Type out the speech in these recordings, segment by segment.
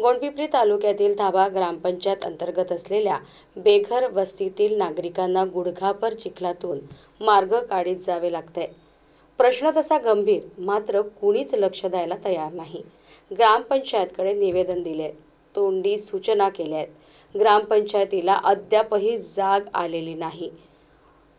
गोंडपिपरी तालुक्यातील धाबा ग्रामपंचायत अंतर्गत असलेल्या बेघर वस्तीतील नागरिकांना गुडघापर चिखलातून मार्ग काढीत जावे लागते. प्रश्न तसा गंभीर मात्र कुणीच लक्ष द्यायला तयार नाही. ग्रामपंचायतकडे निवेदन दिले तोंडी सूचना केल्या आहेत ग्रामपंचायतीला अद्यापही जाग आलेली नाही.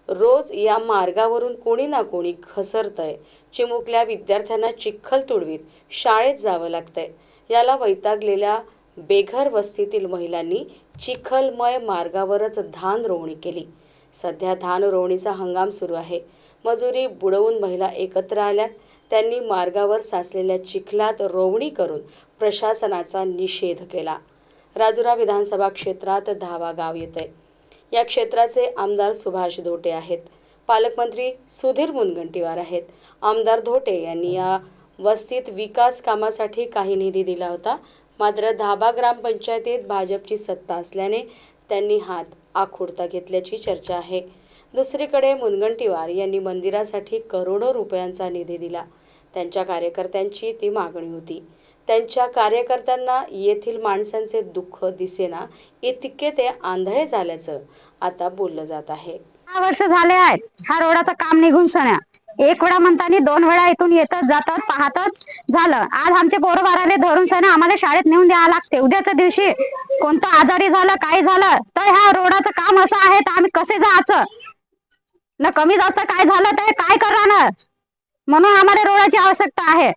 रोज या मार्गावरून कोणी ना कोणी घसरतंय. चिमुकल्या विद्यार्थ्यांना चिखल तुडवीत शाळेत जावं लागतंय. याला वैतागलेल्या बेघर वस्तीतील महिलांनी चिखलमय मार्गावरच धान रोवणी केली. सध्या धान रोवणीचा हंगाम सुरू आहे. मजुरी बुडवून महिला एकत्र आल्यात. त्यांनी मार्गावर साचलेल्या चिखलात रोवणी करून प्रशासनाचा निषेध केला. राजुरा विधानसभा क्षेत्रात धावा गाव येतंय. या क्षेत्राचे आमदार सुभाष धोटे आहेत. पालकमंत्री सुधीर मुनगंटीवार आहेत. आमदार धोटे यांनी या वस्तीत विकास कामासाठी काही निधी दिला होता. मात्र धाबा ग्रामपंचायतीत भाजपची सत्ता असल्याने त्यांनी हात आखुडता घेतल्याची चर्चा आहे. दुसरीकडे मुनगंटीवार यांनी मंदिरासाठी करोडो रुपयांचा निधी दिला. त्यांच्या कार्यकर्त्यांची ती मागणी होती. त्यांच्या कार्यकर्त्यांना येथील माणसांचे दुःख दिसेना इतके ते आंधळे झाल्याचं आता बोललं जात आहे. वर्ष झाले आहेत. हा रोडाचं काम निघून सण्या. एक वेळा म्हणतानी दोन वेळा इथून येतात जातात पाहतात. झालं. आज आमचे पोरं बाराले धरून सण्या आम्हाला शाळेत नेऊन द्यावं लागते. उद्याच्या दिवशी कोणतं आजारी झालं काय झालं तर ह्या रोडाचं काम असं आहे तर आम्ही कसे जायचं? ना कमी जास्त काय झालं तर काय करणार? म्हणून आम्हाला रोडाची आवश्यकता आहे.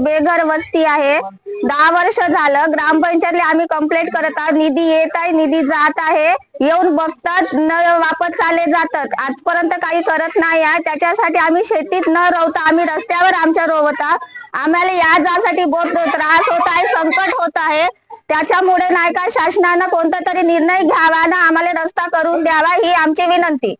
बेघर वस्ती आहे. दहा वर्ष झालं ग्रामपंचायतला आम्ही कंप्लेंट करत आहोत. निधी येत आहे निधी जात आहे. येऊन बघतात न वापस चालले जातात. आजपर्यंत काही करत नाही आहे. त्याच्यासाठी आम्ही शेतीत न रवता आम्ही रस्त्यावर आमच्या रोवता. आम्हाला या जासाठी बहुत त्रास होत आहे संकट होत आहे. त्याच्यामुळे नाही का शासनानं कोणता तरी निर्णय घ्यावा ना आम्हाला रस्ता करून द्यावा ही आमची विनंती.